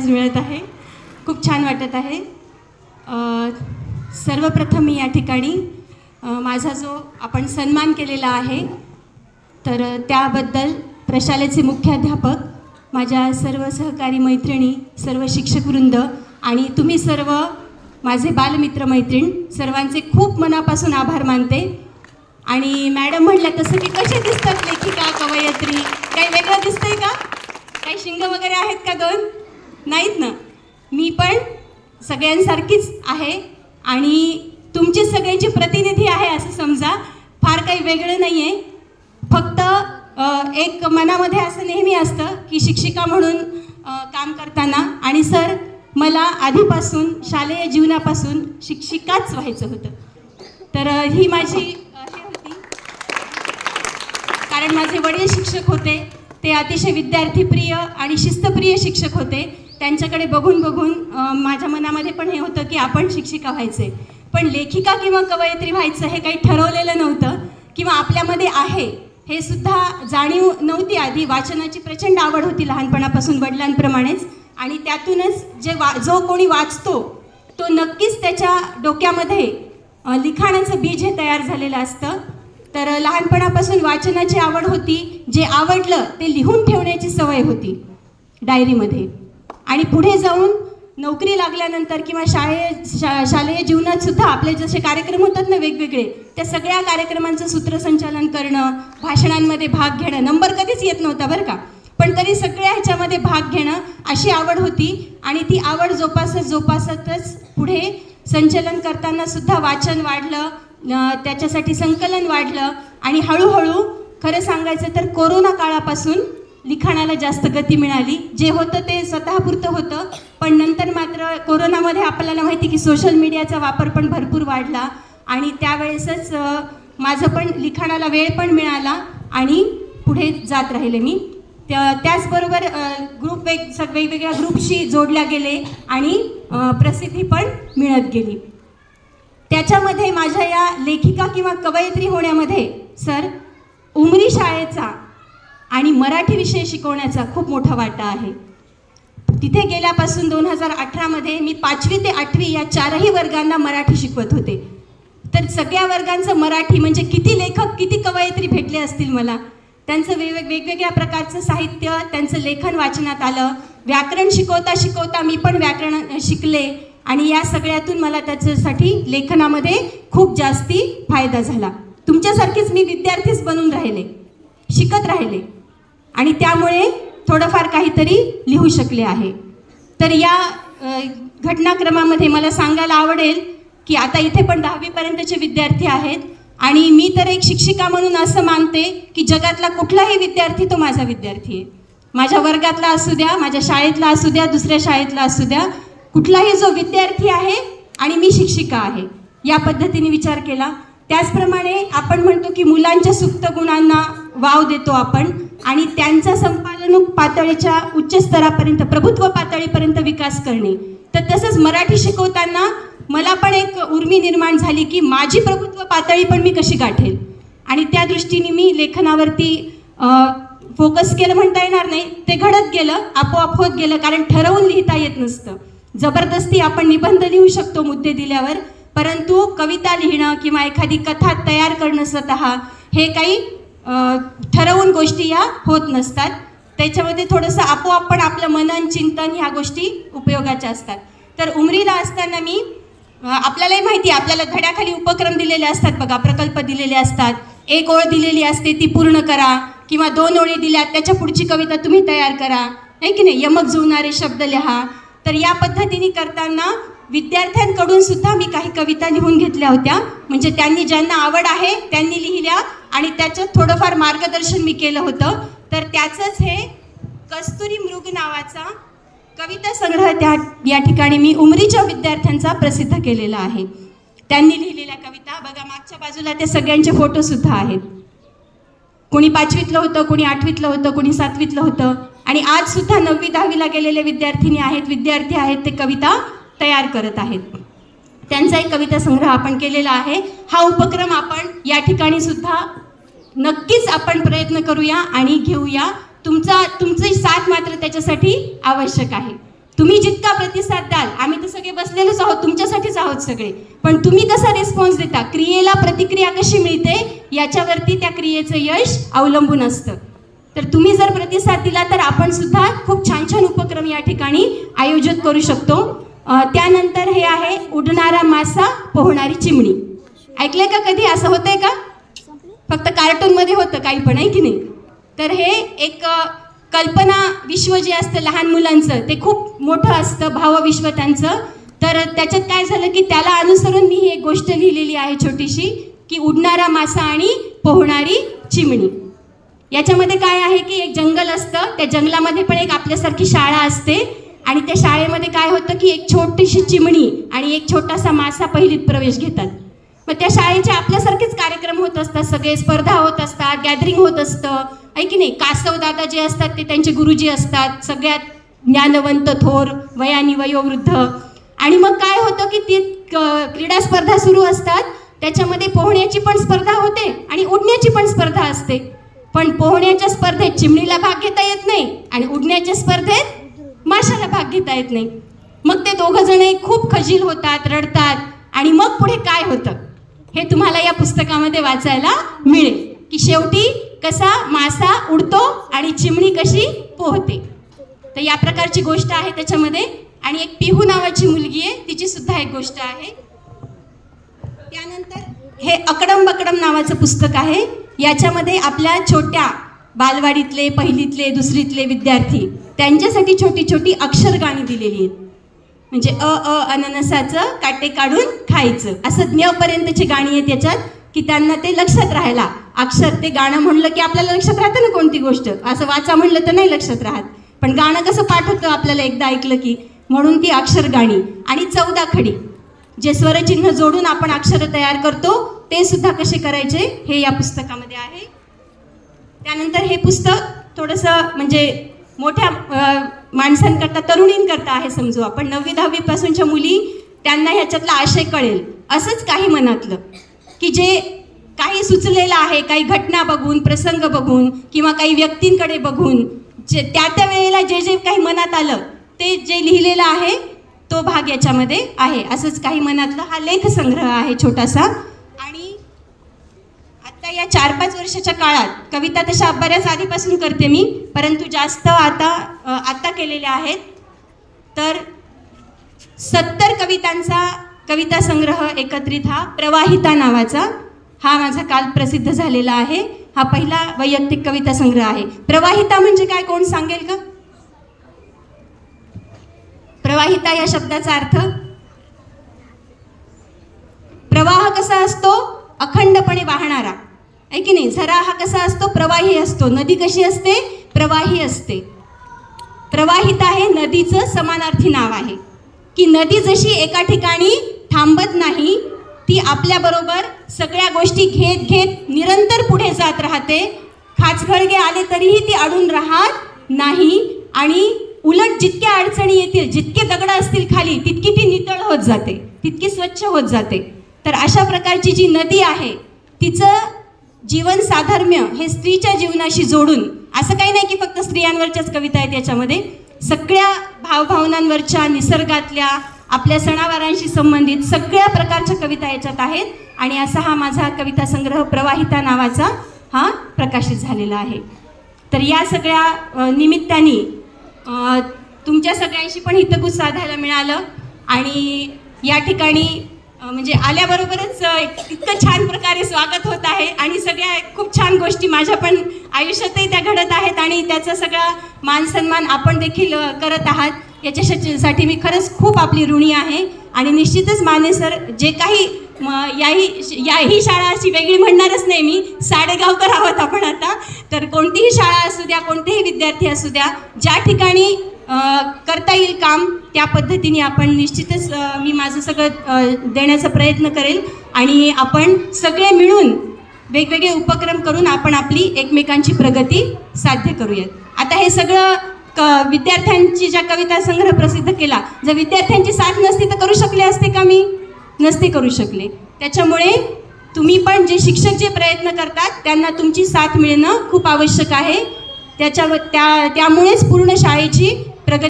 Price मिळत आहे. खूप छान वाटत आहे. सर्वप्रथम मी या ठिकाणी माझा जो आपण सन्मान केलेला आहे तर त्याबद्दल प्रशालेचे मुख्याध्यापक माझ्या सर्व सहकारी मैत्रिणी सर्व शिक्षकवृंद आणि तुम्ही सर्व माझे बालमित्र मैत्रीण सर्वांचे खूप मनापासून आभार मानते. आणि मॅडम म्हटलं तसं की कसे दिसतात लेखिका कवयत्री? काही वेगळं दिसतंय का? काही शिंग वगैरे आहेत का दोन? नाहीत ना. मी पण सगळ्यांसारखीच आहे आणि तुमची सगळ्यांची प्रतिनिधी आहे असं समजा. फार काही वेगळं नाही आहे फक्त एक मनामध्ये असं नेहमी असतं की शिक्षिका म्हणून काम करताना आणि सर मला आधीपासून शालेय जीवनापासून शिक्षिकाच व्हायचं होतं. तर ही माझी हे होती. कारण माझे वडील शिक्षक होते. ते अतिशय विद्यार्थीप्रिय आणि शिस्तप्रिय शिक्षक होते. त्यांच्याकडे बघून बघून माझ्या मनामध्ये पण हे होतं की आपण शिक्षिका व्हायचे. पण लेखिका किंवा कवयित्री व्हायचं हे काही ठरवलेलं नव्हतं किंवा आपल्यामध्ये आहे हे सुद्धा जाणीव नव्हती आधी. वाचनाची प्रचंड आवड होती लहानपणापासून वडिलांप्रमाणेच. आणि त्यातूनच जे वा जो कोणी वाचतो तो नक्कीच त्याच्या डोक्यामध्ये लिखाणाचं बीज हे तयार झालेलं असतं. तर लहानपणापासून वाचनाची आवड होती. जे आवडलं ते लिहून ठेवण्याची सवय होती डायरीमध्ये. आणि पुढे जाऊन नोकरी लागल्यानंतर किंवा शाळे शा शालेय जीवनात सुद्धा आपले जसे कार्यक्रम होतात ना वेगवेगळे त्या सगळ्या कार्यक्रमांचं सूत्रसंचालन करणं भाषणांमध्ये भाग घेणं नंबर कधीच येत नव्हता बरं का. पण तरी सगळ्या ह्याच्यामध्ये भाग घेणं अशी आवड होती आणि ती आवड जोपासत जोपासतच पुढे संचलन करताना सुद्धा वाचन वाढलं त्याच्यासाठी संकलन वाढलं आणि हळूहळू खरं सांगायचं तर कोरोना काळापासून लिखाणाला जास्त गती मिळाली. जे होतं ते स्वतःपुरतं होतं. पण नंतर मात्र कोरोनामध्ये आपल्याला माहिती की सोशल मीडियाचा वापर पण भरपूर वाढला. आणि त्यावेळेसच माझं पण लिखाणाला वेळ पण मिळाला आणि पुढे जात राहिले मी. त्या त्याचबरोबर ग्रुप वेग सग वेगवेगळ्या ग्रुपशी जोडल्या गेले आणि प्रसिद्धी पण मिळत गेली. त्याच्यामध्ये माझ्या या लेखिका किंवा कवयित्री होण्यामध्ये सर उमरी शाळेचा आणि मराठी विषय शिकवण्याचा खूप मोठा वाटा आहे. तिथे गेल्यापासून दोन हजार अठरामध्ये मी पाचवी ते आठवी या चारही वर्गांना मराठी शिकवत होते. तर सगळ्या वर्गांचं मराठी म्हणजे किती लेखक किती कवयित्री भेटले असतील मला. त्यांचं वेगवेग वेगवेगळ्या प्रकारचं साहित्य त्यांचं लेखन वाचनात आलं. व्याकरण शिकवता शिकवता मी पण व्याकरण शिकले. आणि या सगळ्यातून मला त्याच्यासाठी लेखनामध्ये खूप जास्ती फायदा झाला. तुमच्यासारखीच मी विद्यार्थीच बनून राहिले. शिकत राहिले. आणि त्यामुळे थोडंफार काहीतरी लिहू शकले आहे. तर या घटनाक्रमामध्ये मला सांगायला आवडेल की आता इथे पण दहावीपर्यंतचे विद्यार्थी आहेत आणि मी तर एक शिक्षिका म्हणून असं मानते की जगातला कुठलाही विद्यार्थी तो माझा विद्यार्थी आहे. माझ्या वर्गातला असू द्या माझ्या शाळेतला असू द्या दुसऱ्या शाळेतला असू द्या कुठलाही जो विद्यार्थी आहे आणि मी शिक्षिका आहे. या पद्धतीने विचार केला. त्याचप्रमाणे आपण म्हणतो की मुलांच्या सुप्त गुणांना वाव देतो आपण. आणि त्यांचा संपादन पातळीच्या उच्च स्तरापर्यंत प्रभुत्व पातळीपर्यंत विकास करणे. तर तसंच मराठी शिकवताना मला पण एक उर्मी निर्माण झाली की माझी प्रभुत्व पातळी पण मी कशी गाठेल? आणि त्या दृष्टीने मी लेखनावरती फोकस केलं म्हणता येणार नाही. ते घडत गेलं आपोआप होत गेलं कारण ठरवून लिहिता येत नसतं. जबरदस्ती आपण निबंध लिहू शकतो मुद्दे दिल्यावर परंतु कविता लिहिणं किंवा एखादी कथा तयार करणं स्वतः हे काही ठरवून गोष्टी या होत नसतात. त्याच्यामध्ये थोडंसं आपोआप पण आपलं मनन चिंतन ह्या गोष्टी उपयोगाच्या असतात. तर उमरीला असताना मी आपल्यालाही माहिती आहे आपल्याला धड्याखाली उपक्रम दिलेले असतात बघा प्रकल्प दिलेले असतात. एक ओळ दिलेली असते ती पूर्ण करा किंवा दोन ओळी दिल्या त्याच्या पुढची कविता तुम्ही तयार करा. नाही की नाही? यमक जुळणारे शब्द लिहा. तर या पद्धतीने करताना विद्यार्थ्यांकडून सुद्धा मी काही कविता लिहून घेतल्या होत्या. म्हणजे त्यांनी ज्यांना आवड आहे त्यांनी लिहिल्या आणि त्याच्यात थोडंफार मार्गदर्शन मी केलं होतं. तर त्याचंच हे कस्तुरी मृग नावाचा कविता संग्रह त्या या ठिकाणी मी उमरीच्या विद्यार्थ्यांचा प्रसिद्ध केलेला आहे. त्यांनी लिहिलेल्या कविता बघा मागच्या बाजूला त्या सगळ्यांचे फोटोसुद्धा आहेत. कोणी पाचवीतलं होतं कोणी आठवीतलं होतं कोणी सातवीतलं होतं. आणि आज सुद्धा नववी दहावीला गेलेले विद्यार्थिनी आहेत विद्यार्थी आहेत ते कविता. तयार करत आहेत. त्यांचा एक कविता संग्रह आपण केलेला आहे. हा उपक्रम आपण या ठिकाणी सुद्धा नक्कीच आपण प्रयत्न करूया आणि घेऊया. तुमचा तुमची साथ मात्र त्याच्यासाठी आवश्यक आहे. तुम्ही जितका प्रतिसाद द्याल आम्ही तर सगळे बसलेलोच आहोत तुमच्यासाठीच आहोत सगळे. पण तुम्ही कसा रिस्पॉन्स देता? क्रियेला प्रतिक्रिया कशी मिळते? याच्यावरती त्या क्रियेचं यश अवलंबून असतं. तर तुम्ही जर प्रतिसाद दिला तर आपण सुद्धा खूप छान छान उपक्रम या ठिकाणी आयोजित करू शकतो. त्यानंतर हे आहे उडणारा मासा पोहणारी चिमणी. ऐकलंय का कधी? असं होतंय का? फक्त कार्टूनमध्ये होतं काही पण आहे की नाही? तर हे एक कल्पना विश्व जे असतं लहान मुलांचं ते खूप मोठं असतं भावविश्व त्यांचं. तर त्याच्यात काय झालं की त्याला अनुसरून मी ही एक गोष्ट लिहिलेली आहे छोटीशी की उडणारा मासा आणि पोहणारी चिमणी. याच्यामध्ये काय आहे की एक जंगल असतं त्या जंगलामध्ये पण एक आपल्यासारखी शाळा असते. आणि त्या शाळेमध्ये काय होतं की एक छोटीशी चिमणी आणि एक छोटासा मासा पहिलीत प्रवेश घेतात. मग त्या शाळेचे आपल्यासारखेच कार्यक्रम होत असतात. सगळे स्पर्धा होत असतात गॅदरिंग होत असतं. आहे की नाही? कासव दादा जे असतात ते त्यांचे गुरुजी असतात. सगळ्यात ज्ञानवंत थोर वयानी वयोवृद्ध. आणि मग काय होतं की ती क्रीडा स्पर्धा सुरू असतात. त्याच्यामध्ये पोहण्याची पण स्पर्धा होते आणि उडण्याची पण स्पर्धा असते. पण पोहण्याच्या स्पर्धेत चिमणीला भाग घेता येत नाही आणि उडण्याच्या स्पर्धेत माशाला भाग घेता येत नाही. मग ते दोघं जण खूप खजील होतात रडतात आणि मग पुढे काय होतं? हे तुम्हाला या पुस्तकामध्ये वाचायला मिळेल की शेवटी कसा मासा उडतो आणि चिमणी कशी पोहते. तर या प्रकारची गोष्ट आहे त्याच्यामध्ये आणि एक पिहू नावाची मुलगी आहे तिची सुद्धा एक गोष्ट आहे. त्यानंतर हे अकडम बकडम नावाचं पुस्तक आहे. याच्यामध्ये आपल्या छोट्या बालवाडीतले पहिलीतले दुसरीतले विद्यार्थी त्यांच्यासाठी छोटी छोटी अक्षरगाणी दिलेली आहेत. म्हणजे अ अ अननसाचं काटे काढून खायचं. असं ज्ञपर्यंतची गाणी आहेत त्याच्यात की त्यांना ते लक्षात राहायला. अक्षर ते गाणं म्हणलं की आपल्याला लक्षात राहतं ना कोणती गोष्ट? असं वाचा म्हणलं तर नाही लक्षात राहत. पण गाणं कसं पाठवतं आपल्याला एकदा ऐकलं की? म्हणून ती अक्षर गाणी आणि चौदा खडी. जे स्वरचिन्ह जोडून आपण अक्षरं तयार करतो ते सुद्धा कसे करायचे? हे या पुस्तकामध्ये आहे. त्यानंतर हे पुस्तक थोडंसं म्हणजे मोठ्या माणसांकरता तरुणींकरता आहे समजू आपण. नववी दहावीपासूनच्या मुली त्यांना ह्याच्यातला आशय कळेल. असंच काही मनातलं की जे काही सुचलेलं आहे काही घटना बघून प्रसंग बघून किंवा काही व्यक्तींकडे बघून जे त्या त्या वेळेला जे जे काही मनात आलं ते जे लिहिलेलं आहे तो भाग याच्यामध्ये आहे. असंच काही मनातलं हा लेखसंग्रह आहे छोटासा. आता या चार पाच वर्षाच्या काळात कविता तशा बऱ्याच आधीपासून करते मी परंतु जास्त आता आत्ता आता केलेल्या आहेत. तर सत्तर कवितांचा कविता संग्रह एकत्रित हा प्रवाहिता नावाचा हा माझा काल प्रसिद्ध झालेला आहे. हा पहिला वैयक्तिक कविता संग्रह आहे. प्रवाहिता म्हणजे काय? कोण सांगेल का प्रवाहिता या शब्दाचा अर्थ? प्रवाह कसा असतो? अखंडपणे वाहणारा. आहे की नाही? झरा हा कसा असतो? प्रवाही असतो. नदी कशी असते? प्रवाही असते. प्रवाहित आहे नदीचं समानार्थी नाव आहे. की नदी जशी एका ठिकाणी थांबत नाही ती आपल्याबरोबर सगळ्या गोष्टी घेत घेत निरंतर पुढे जात राहते. खाचखळगे आले तरीही ती अडून राहत नाही आणि उलट जितक्या अडचणी येतील जितके दगड असतील खाली तितकी ती नितळ होत जाते तितकी स्वच्छ होत जाते. तर अशा प्रकारची जी नदी आहे तिचं जीवन साधर्म्य हे स्त्रीच्या जीवनाशी जोडून असं काही नाही की फक्त स्त्रियांवरच्याच कविता आहेत याच्यामध्ये सगळ्या भावभावनांवरच्या निसर्गातल्या आपल्या सणावारांशी संबंधित सगळ्या प्रकारच्या कविता याच्यात आहेत आणि असा हा माझा कविता संग्रह प्रवाहिता नावाचा हा प्रकाशित झालेला आहे. तर या सगळ्या निमित्ताने तुमच्या सगळ्यांशी पण हितगुज साधायला मिळालं आणि या ठिकाणी म्हणजे आल्याबरोबरच इतकं छान प्रकारे स्वागत होत आहे आणि सगळ्या खूप छान गोष्टी माझ्या पण आयुष्यातही त्या घडत आहेत आणि त्याचा सगळा मान सन्मान आपण देखील करत आहात. याच्यासाठी मी खरंच खूप आपली ऋणी आहे आणि निश्चितच माने सर जे काही म, याही याही शाळा अशी वेगळी म्हणणारच नाही मी साडेगावकर आहोत आपण आता. तर कोणतीही शाळा असू द्या कोणतेही विद्यार्थी असू द्या ज्या ठिकाणी करता येईल काम त्या पद्धतीने आपण निश्चितच मी माझं सगळं देण्याचा प्रयत्न करेल आणि आपण सगळे मिळून वेगवेगळे उपक्रम करून आपण आपली एकमेकांची प्रगती साध्य करूयात. आता हे सगळं क विद्यार्थ्यांची ज्या कविता संग्रह प्रसिद्ध केला जर विद्यार्थ्यांची साथ नसती तर करू शकले असते का मी? नसते करू शकले. त्याच्यामुळे तुम्ही पण जे शिक्षक जे प्रयत्न करतात त्यांना तुमची साथ मिळणं खूप आवश्यक आहे. त्याच्या त्या त्यामुळेच पूर्ण शाळेची